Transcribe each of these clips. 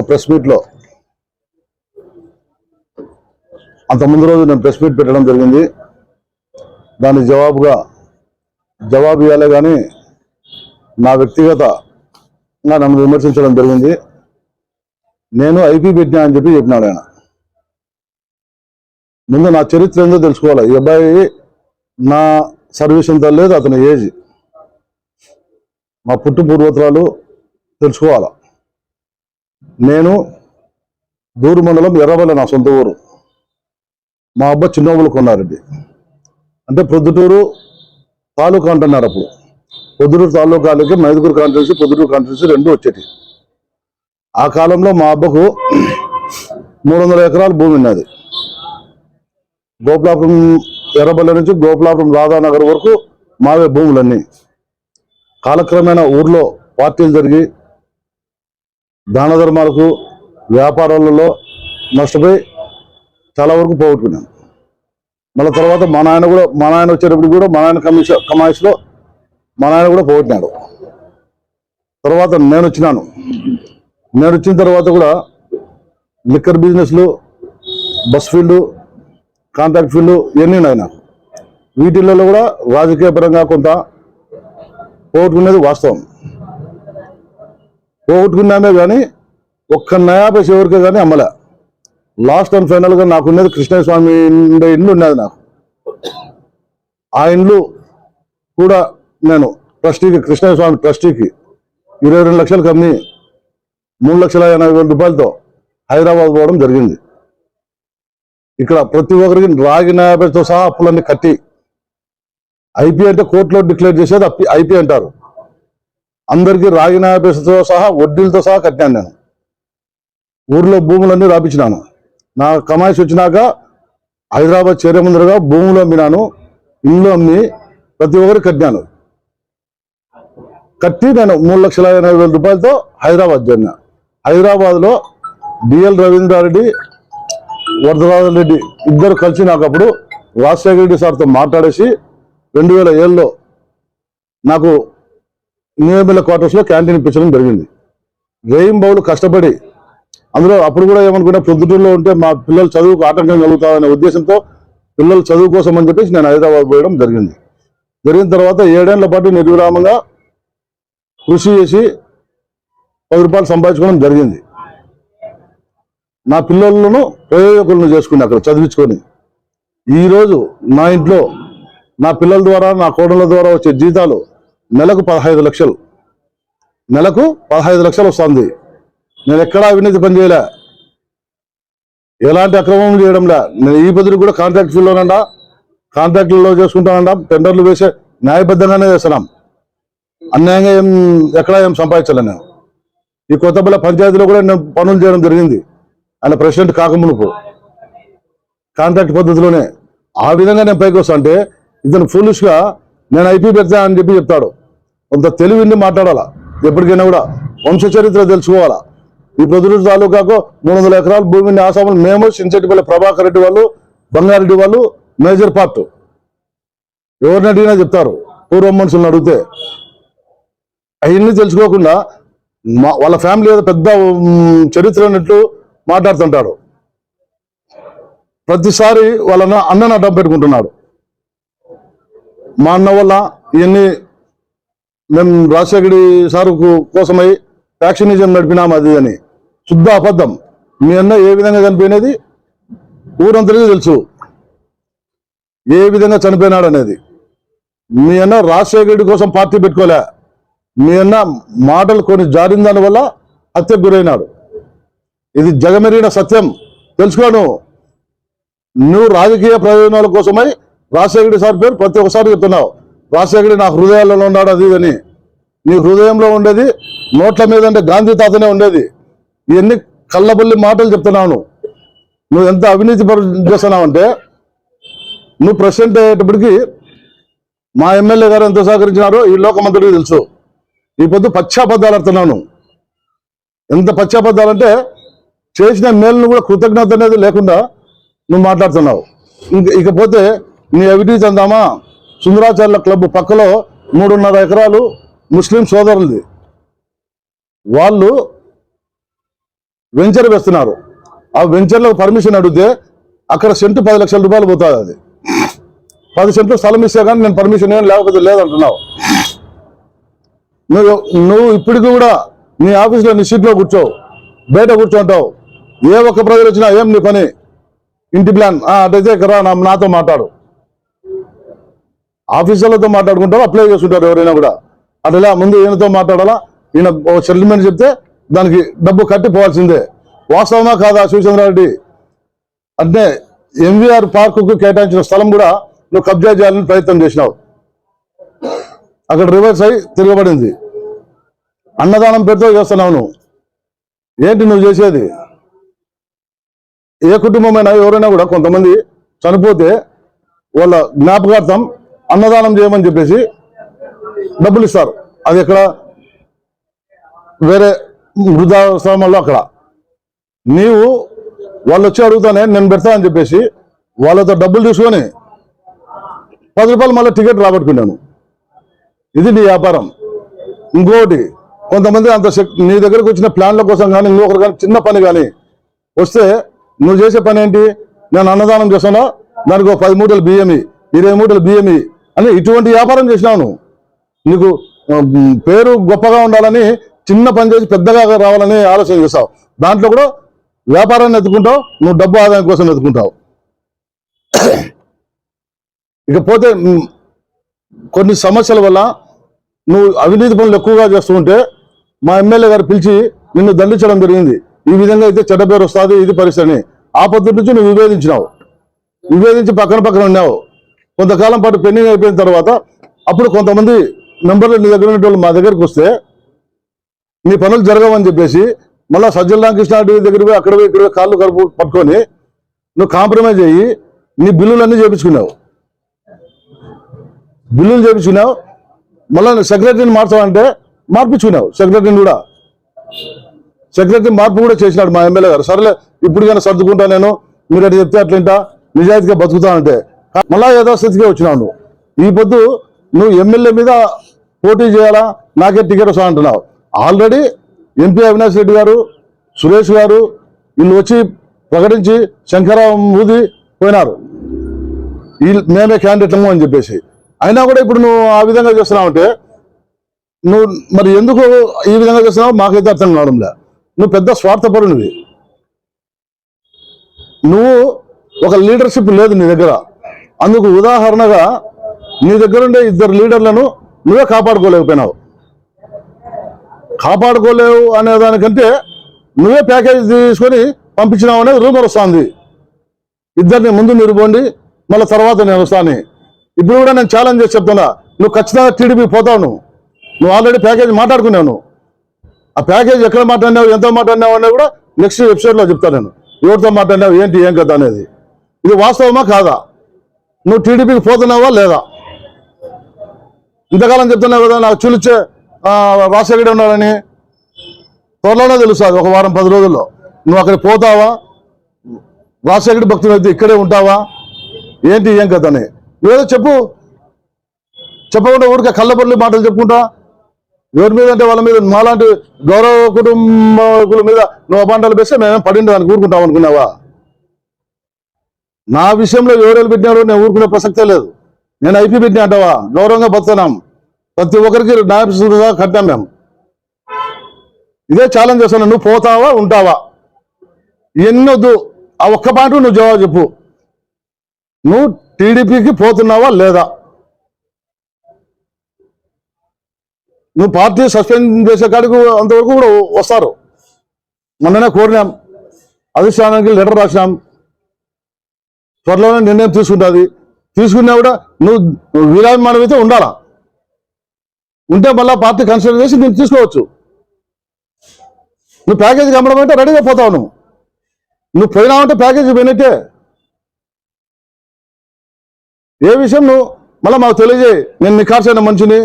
ఒక ప్రెస్ మీట్లో అంత ముందు రోజు నేను ప్రెస్ మీట్ పెట్టడం జరిగింది. దాని జవాబుగా జవాబు ఇవ్వాలి కానీ నా వ్యక్తిగతంగా నన్ను విమర్శించడం జరిగింది. నేను ఐపీ పెట్టినా అని చెప్పి చెప్పినాడు ఆయన. ముందు నా చరిత్ర ఏందో తెలుసుకోవాలి. ఈ అబ్బాయి నా సర్వీస్ ఎంత లేదు అతని ఏజ్. మా పుట్టు పూర్వోత్తరాలు తెలుసుకోవాలా? నేను దూరు మండలం ఎర్రబల్ల నా సొంత ఊరు. మా అబ్బా చిన్నోబులు కొన్నారండి అంటే ప్రొద్దుటూరు తాలూకా అంటున్నారు అప్పుడు. పొద్దుటూరు తాలూకాలకి మైదుగురు కాన్స్టిట్యూన్సీ పొద్దుటూరు కాన్స్టిట్యూన్సీ రెండు వచ్చేటి ఆ కాలంలో మా అబ్బకు మూడు వందల ఎకరాల భూమి ఉన్నది. గోపులాపురం ఎర్రబల్ల నుంచి గోపులాపురం రాధానగర్ వరకు మావే భూములన్నీ. కాలక్రమేణా ఊర్లో పార్టీలు జరిగి దాన ధర్మాలకు వ్యాపారాలలో నష్టపోయి చాలా వరకు పోగొట్టుకున్నాను మళ్ళీ తర్వాత మా నాయన కూడా మా నాయన వచ్చేటప్పుడు కూడా మా నాయన కమిషన్ కమాయిస్లో మా నాయన కూడా పోగొట్టినాడు. తర్వాత నేను వచ్చినాను. నేను వచ్చిన తర్వాత కూడా లిక్కర్ బిజినెస్లు బస్ ఫీల్డ్ కాంట్రాక్ట్ ఫీల్డ్ ఇవన్నీ ఉన్నాయి నాకు. వీటిల్లో కూడా రాజకీయ పరంగా కొంత పోగొట్టుకునేది వాస్తవం. పోగొట్టుకున్నామే కానీ ఒక్క నయా ఎవరికే కానీ అమ్మలే. లాస్ట్ అండ్ ఫైనల్గా నాకున్నది కృష్ణయ్య స్వామి ఉండే ఇండ్లు ఉన్నది నాకు. ఆ ఇండ్లు కూడా నేను ట్రస్టీకి కృష్ణస్వామి స్వామి ట్రస్టీకి ఇరవై రెండు లక్షలు కమ్మి మూడు లక్షల ఎనభై వేల రూపాయలతో హైదరాబాద్ పోవడం జరిగింది. ఇక్కడ ప్రతి ఒక్కరికి రాగి న్యాయపతితో సహా అప్పులన్నీ కట్టి ఐపీ అంటే కోర్టులో డిక్లేర్ చేసేది అప్పి ఐపీ అంటారు. అందరికీ రాగి న్యాయపతితో సహా వడ్డీలతో సహా కట్టాను నేను. ఊర్లో భూములన్నీ రాపించినాను. నా కమాయిస్ వచ్చినాక హైదరాబాద్ చేరే ముందరగా భూములు అమ్మినాను. ఇల్లు అమ్మి ప్రతి ఒక్కరికి కట్టాను. కట్టి నేను మూడు లక్షల ఎనభై వేల రూపాయలతో హైదరాబాద్ జరిగిన హైదరాబాద్లో డిఎల్ రవీంద్రారెడ్డి వరదరాజన్ రెడ్డి ఇద్దరు కలిసి నాకు అప్పుడు రాజశేఖర రెడ్డి సార్తో మాట్లాడేసి రెండు వేల ఏళ్ళలో నాకు న్యూఎంఎల్ఏ క్వార్టర్స్లో క్యాంటీన్ ఇప్పించడం జరిగింది. బౌలు కష్టపడి అందులో అప్పుడు కూడా ఏమనుకుంటే ప్రొద్దుటూరులో ఉంటే మా పిల్లలు చదువుకు ఆటంకం కలుగుతారనే ఉద్దేశంతో పిల్లలు చదువు కోసం అని చెప్పేసి నేను హైదరాబాద్ పోయడం జరిగింది. జరిగిన తర్వాత ఏడేళ్ళ పాటు నిర్విరామంగా కృషి చేసి పది రూపాయలు సంపాదించుకోవడం జరిగింది. నా పిల్లలను ప్రయోజకులను చేసుకుని అక్కడ చదివించుకొని ఈరోజు నా ఇంట్లో నా పిల్లల ద్వారా నా కోడళ్ళ ద్వారా వచ్చే జీతాలు నెలకు పదహైదు లక్షలు. నెలకు పదహైదు లక్షలు వస్తుంది. నేను ఎక్కడా అవినీతి పనిచేయలే ఎలాంటి అక్రమం చేయడంలే. నేను ఈ బదులు కూడా కాంట్రాక్ట్ ఫీల్డ్లోనండా కాంట్రాక్టులలో చేసుకుంటానండా టెండర్లు వేసే న్యాయబద్ధంగానే చేస్తున్నాం. అన్యాయంగా ఏం ఎక్కడా ఏం సంపాదించలే నేను. ఈ కొత్తపల్లి పంచాయతీలో కూడా నేను పనులు చేయడం జరిగింది. ఆయన ప్రెసిడెంట్ కాకమునుపు కాంట్రాక్ట్ పద్ధతిలోనే. ఆ విధంగా నేను పైకి వస్తా అంటే ఇతను foolish నేను ఐపీ పెడతా అని చెప్పి చెప్తాడు. కొంత తెలివిని మాట్లాడాలా? ఎప్పటికైనా కూడా వంశ చరిత్ర తెలుసుకోవాలా? ఈ ప్రొద్దుటూరు తాలూకాకు మూడు వందల ఎకరాల భూమిని ఆసాములు మేము సించెట్టిపల్లి ప్రభాకర్ రెడ్డి వాళ్ళు బంగారెడ్డి వాళ్ళు మేజర్ పార్ట్. ఎవరిని అడిగినా చెప్తారు. పూర్వం మనుషులను అడిగితే. అవన్నీ తెలుసుకోకుండా మా వాళ్ళ ఫ్యామిలీ ఏదో పెద్ద చరిత్ర అన్నట్టు మాట్లాడుతుంటాడు ప్రతిసారి వాళ్ళ అన్న- అన్నను అడ్డం పెట్టుకుంటున్నాడు. మా అన్న వల్ల ఇవన్నీ మేము రాజశేఖరి సారు కోసమై ఫ్యాక్షనిజం నడిపినాం అది అని. శుద్ధ అబద్ధం. మీ అన్న ఏ విధంగా చనిపోయినది? ఊరంతరికి తెలుసు. ఏ విధంగా చనిపోయినాడు అనేది మీ అన్న రాజశేఖర కోసం పార్టీ పెట్టుకోలే. మీ అన్న మాటలు కొన్ని జారిన దాని వల్ల హత్యకు గురైనాడు. ఇది జగమెరిగిన సత్యం. తెలుసుకోను. నువ్వు రాజకీయ ప్రయోజనాల కోసమై రాజశేఖర సార్ పేరు ప్రతి ఒక్కసారి చెప్తున్నావు. రాజశేఖర నా హృదయాలలో ఉన్నాడు అది ఇది అని నీ హృదయంలో ఉండేది నోట్ల మీద అంటే గాంధీ తాతనే ఉండేది. ఇవన్నీ కళ్ళబుల్లి మాటలు చెప్తున్నావు నువ్వు ఎంత అవినీతి పరు చేస్తున్నావు అంటే నువ్వు ప్రెసిడెంట్ అయ్యేటప్పటికి మా ఎమ్మెల్యే గారు ఎంత సహకరించినారో ఈ లోకమంతుడికి తెలుసు. ఈ పొద్దు పశ్చాబద్ధాలు ఆడుతున్నాను. ఎంత పశ్చాబద్ధాలు అంటే చేసిన మేలును కూడా కృతజ్ఞత అనేది లేకుండా నువ్వు మాట్లాడుతున్నావు. ఇంక ఇకపోతే నీ అవినీతి అందామా? సుందరాచార్యుల క్లబ్ పక్కలో మూడున్నర ఎకరాలు ముస్లిం సోదరులది. వాళ్ళు వెంచర్ వేస్తున్నారు. ఆ వెంచర్లో పర్మిషన్ అడిగితే అక్కడ సెంటు పది లక్షల రూపాయలు పోతుంది అది. పది సెంట్లు స్థలం ఇస్తే కానీ నేను పర్మిషన్ ఏం లేకపోతే లేదంటున్నావు. నువ్వు నువ్వు ఇప్పటికి కూడా నీ ఆఫీస్లో నీ సీట్లో కూర్చోవు బయట కూర్చోంటావు ఏ ఒక్క ప్రజలు వచ్చినా ఏం నీ పని? ఇంటి ప్లాన్. అటైతే ఇక్కడ నా- నాతో మాట్లాడు. ఆఫీసర్లతో మాట్లాడుకుంటారు అప్లై చేసుకుంటారు ఎవరైనా కూడా? అట్లా ముందు ఈయనతో మాట్లాడాలా? ఈయన సెటిల్మెంట్ చెప్తే దానికి డబ్బు కట్టి పోవాల్సిందే. వాస్తవమా కాదా శివచంద్రారెడ్డి అంటే ఎంవీఆర్ పార్కుకు కేటాయించిన స్థలం కూడా నువ్వు కబ్జా చేయాలని ప్రయత్నం చేసినావు. అక్కడ రివర్స్ అయి తిరగబడింది. అన్నదానం పేరుతో చేస్తున్నావు నువ్వు. ఏంటి నువ్వు చేసేది? ఏ కుటుంబమైనా ఎవరైనా కూడా కొంతమంది చనిపోతే వాళ్ళ జ్ఞాపకార్థం అన్నదానం చేయమని చెప్పేసి డబ్బులు ఇస్తారు. అది ఎక్కడ? వేరే వృద్ధాశ్రమంలో అక్కడ. నీవు వాళ్ళు వచ్చి అడుగుతానే నేను పెడతా అని చెప్పేసి వాళ్ళతో డబ్బులు తీసుకొని పది రూపాయలు మళ్ళీ టికెట్ రాబట్టుకున్నాను ఇది నీ వ్యాపారం. ఇంకోటి కొంతమంది అంత శక్- నీ దగ్గరకు వచ్చిన ప్లాన్ల కోసం కానీ ఇంకొకరు కానీ చిన్న పని కానీ వస్తే నువ్వు చేసే పని ఏంటి? నేను అన్నదానం చేస్తాను దానికి ఒక పది మూటలు బియ్యమి ఇరవై మూటలు బియ్యమి అని ఇటువంటి వ్యాపారం చేసినావు నువ్వు. నీకు పేరు గొప్పగా ఉండాలని చిన్న పని చేసి పెద్దగా రావాలని ఆలోచన చేస్తావు. దాంట్లో కూడా వ్యాపారాన్ని ఎత్తుకుంటావు నువ్వు డబ్బు ఆదాయం కోసం ఎత్తుకుంటావు. ఇకపోతే కొన్ని సమస్యల వల్ల నువ్వు అవినీతి పనులు ఎక్కువగా చేస్తుంటే మా ఎమ్మెల్యే గారు పిలిచి నిన్ను దండించడం జరిగింది. ఈ విధంగా అయితే చెడ్డ పేరు వస్తుంది ఇది పరిస్థితి అని. ఆ పద్ధతి నుంచి నువ్వు విభేదించినావు. విభేదించి పక్కన పక్కన ఉన్నావు. కొంతకాలం పాటు పెండింగ్ అయిపోయిన తర్వాత అప్పుడు కొంతమంది మెంబర్లు నీ దగ్గర ఉన్న వాళ్ళు మా దగ్గరికి వస్తే నీ పనులు జరగవని చెప్పేసి మళ్ళీ సజ్జల రామకృష్ణారెడ్డి దగ్గర పోయి అక్కడ పోయి ఇక్కడ కాళ్ళు కడుపు పట్టుకొని నువ్వు కాంప్రమైజ్ అయ్యి నీ బిల్లులన్నీ చేపించుకున్నావు. బిల్లులు చేపించుకున్నావు. మళ్ళీ సెక్రటరీని మార్చాలంటే మార్పించుకున్నావు. సెక్రటరీని కూడా. సెక్రటరీ మార్పు కూడా చేసినాడు మా ఎమ్మెల్యే గారు. సరేలే ఇప్పుడు కానీ సర్దుకుంటా నేను? మీరు అట్లా చెప్తే అట్లింటా నిజాయితీగా బతుకుతా మళ్ళా ఏదో స్థితికి వచ్చినావు నువ్వు. ఈ పొద్దు నువ్వు ఎమ్మెల్యే మీద పోటీ చేయాలా? నాకే టికెట్ వస్తా అంటున్నావు. ఆల్రెడీ ఎంపీ అవినాష్ రెడ్డి గారు సురేష్ గారు వీళ్ళు వచ్చి ప్రకటించి శంకరావు ఊది పోయినారు. వీళ్ళు మేమే క్యాండిడేట్లము అని చెప్పేసి. అయినా కూడా ఇప్పుడు నువ్వు ఆ విధంగా చేస్తున్నావంటే నువ్వు మరి ఎందుకు ఈ విధంగా చేస్తున్నావు మాకైతే అర్థం కావడంలే నువ్వు పెద్ద స్వార్థపరునివి. నువ్వు ఒక లీడర్షిప్ లేదు నీ దగ్గర. అందుకు ఉదాహరణగా నీ దగ్గర ఉండే ఇద్దరు లీడర్లను నువ్వే కాపాడుకోలేకపోయినావు. కాపాడుకోలేవు అనే దానికంటే నువ్వే ప్యాకేజ్ తీసుకొని పంపించినావు అనేది రూమర్ వస్తుంది. ఇద్దరిని ముందు మీరు పోండి మళ్ళీ తర్వాత నేను వస్తాను. ఇప్పుడు కూడా నేను ఛాలెంజ్ చేసి చెప్తున్నా నువ్వు ఖచ్చితంగా టీడీపీ పోతావు నువ్వు. నువ్వు ఆల్రెడీ ప్యాకేజ్ మాట్లాడుకున్నావు ఆ ప్యాకేజ్ ఎక్కడ మాట్లాడినావు ఎంత మాట్లాడినావు అనేది కూడా నెక్స్ట్ వెబ్సైట్లో చెప్తాను నేను. ఎవరితో మాట్లాడినావు ఏంటి ఏం కదా అనేది. ఇది వాస్తవమా కాదా? నువ్వు టీడీపీకి పోతున్నావా లేదా? ఇంతకాలం చెప్తున్నావు కదా నాకు చూలిచ్చే రాజశేఖర్ ఉన్నాడని. త్వరలోనే తెలుస్తుంది ఒక వారం పది రోజుల్లో. నువ్వు అక్కడికి పోతావా? రాజశేఖర్ భక్తులు అయితే ఇక్కడే ఉంటావా? ఏంటి ఏం కథ అని. నువ్వేదో చెప్పు. చెప్పకుండా ఊరికే కళ్ళబొల్లి మాటలు చెప్పుకుంటా? ఎవరి మీద అంటే వాళ్ళ మీద మాలాంటి గౌరవ కుటుంబకుల మీద నువ్వు అపాండాలు వేస్తే మేమేం పడింది దానికి ఊరుకుంటాం అనుకున్నావా? నా విషయంలో ఎవరెళ్ళు పెట్టినారో నేను ఊరుకునే ప్రసక్తే లేదు. నేను ఐపీ పెట్టినా అంటావా? గౌరవంగా బతున్నాం ప్రతి ఒక్కరికి న్యాయస్థితిగా కట్టాం మేము. ఇదే ఛాలెంజ్ చేస్తాను నువ్వు పోతావా ఉంటావా? ఎన్నొద్దు. ఆ ఒక్క పాయింట్ నువ్వు జవాబు చెప్పు. నువ్వు టీడీపీకి పోతున్నావా లేదా? నువ్వు పార్టీ సస్పెండ్ చేసే కాడికి అంతవరకు కూడా వస్తారు. మొన్ననే కోరినాం. అధిష్టానానికి లెటర్ రాసినాం. త్వరలోనే నిర్ణయం తీసుకుంటుంది. తీసుకున్నా కూడా నువ్వు విరామమానం అయితే ఉండాలా? ఉంటే మళ్ళీ పార్టీ కన్సిడర్ చేసి నేను తీసుకోవచ్చు. నువ్వు ప్యాకేజీ అమ్మడం రెడీగా పోతావు నువ్వు. నువ్వు పోయినావంటే ప్యాకేజీ పోయినట్టే. ఏ విషయం నువ్వు మళ్ళీ మాకు తెలియజేయి. నేను నిఖార్సైన మనిషిని.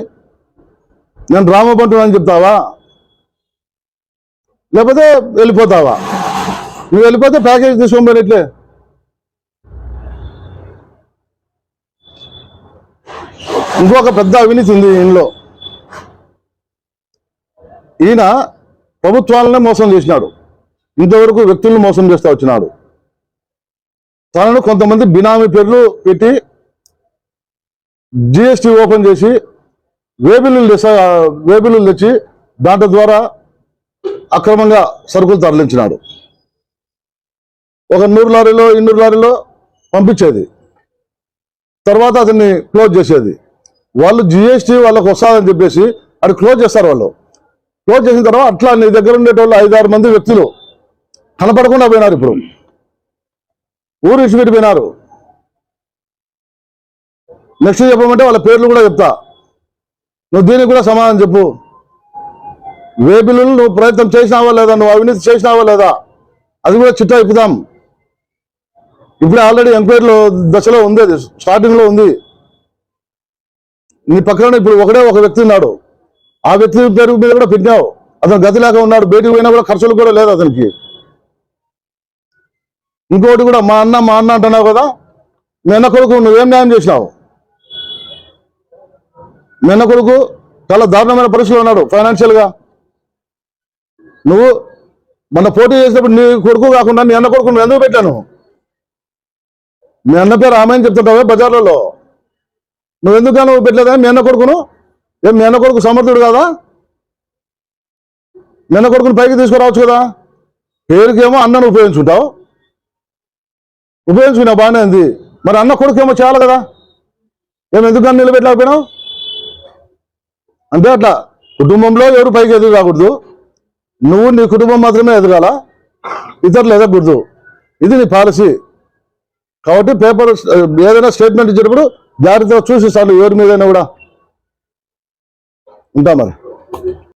నేను రామబంటు అని చెప్తావా? లేకపోతే వెళ్ళిపోతావా? నువ్వు వెళ్ళిపోతే ప్యాకేజీ తీసుకోబోయినట్లే ఇంకొక పెద్ద అవినీతి ఉంది ఈయనలో ఈయన ప్రభుత్వాలనే మోసం చేసినాడు. ఇంతవరకు వ్యక్తులను మోసం చేస్తూ వచ్చినాడు. తనను కొంతమంది బినామీ పేర్లు పెట్టి జిఎస్టీ ఓపెన్ చేసి వేబిల్లు తెస్తా వేబిల్లులు తెచ్చి దాంట్లో ద్వారా అక్రమంగా సరుకులు తరలించినాడు. ఒక నూరు లారీలో ఇన్నూరు లారీలో పంపించేది. తర్వాత అతన్ని క్లోజ్ చేసేది. వాళ్ళు జిఎస్టీ వాళ్ళకి వస్తుందని చెప్పేసి అది క్లోజ్ చేస్తారు వాళ్ళు. క్లోజ్ చేసిన తర్వాత అట్లా నీ దగ్గర ఉండేటోళ్ళు ఐదారు మంది వ్యక్తులు కనపడకుండా పోయినారు ఇప్పుడు. ఊరు ఇచ్చిపెట్టి పోయినారు నెక్స్ట్ చెప్పమంటే వాళ్ళ పేర్లు కూడా చెప్తా. నువ్వు దీనికి కూడా సమాధానం చెప్పు. వేబిల్లు నువ్వు ప్రయత్నం చేసినావా లేదా? నువ్వు అవినీతి చేసినావా లేదా? అది కూడా చిట్టా ఇప్పుదాం. ఇప్పుడే ఆల్రెడీ ఎంక్వైరీలో దశలో ఉంది అది ఉంది. నీ పక్కన ఇప్పుడు ఒకడే ఒక వ్యక్తి ఉన్నాడు. ఆ వ్యక్తి పేరు మీద కూడా పెట్టినావు. అతను గదిలాగా ఉన్నాడు బయటికి పోయినా కూడా ఖర్చులు కూడా లేదు అతనికి. ఇంకోటి కూడా మా అన్న మా అన్న అంటున్నావు కదా మీ కొడుకు నువ్వేం న్యాయం చేసినావు? మీ కొడుకు చాలా దారుణమైన పరిస్థితులు ఉన్నాడు ఫైనాన్షియల్గా నువ్వు మన పోటీ చేసినప్పుడు నీ కొడుకు కాకుండా నీ అన్న కొడుకు నువ్వు ఎందుకు పెట్టాను? మీ అన్న పేరు ఆమె అని చెప్తుంటావే బజార్లలో. నువ్వు ఎందుకు నువ్వు పెట్టలేదా? మీ అన్న కొడుకును? ఏం మీ అన్న కొడుకు సమర్థుడు కాదా? మీ అన్న కొడుకుని పైకి తీసుకురావచ్చు కదా? పేరుకేమో అన్నను ఉపయోగించుంటావు ఉపయోగించుకున్నావు బాగానే ఉంది. మరి అన్న కొడుకు ఏమో చేయాలి కదా? ఏం ఎందుకు నిలబెట్టలేకపోయినావు? అంటే అట్లా కుటుంబంలో ఎవరు పైకి ఎదురు కాకూడదు. నువ్వు నీ కుటుంబం మాత్రమే ఎదగాల. ఇతరులు ఎదగకూడదు. ఇది నీ పాలసీ. కాబట్టి పేపర్ ఏదైనా స్టేట్మెంట్ ఇచ్చేటప్పుడు జాగ్రత్తగా చూసి సార్లు ఎవరి మీదైనా కూడా ఉంటా మరి.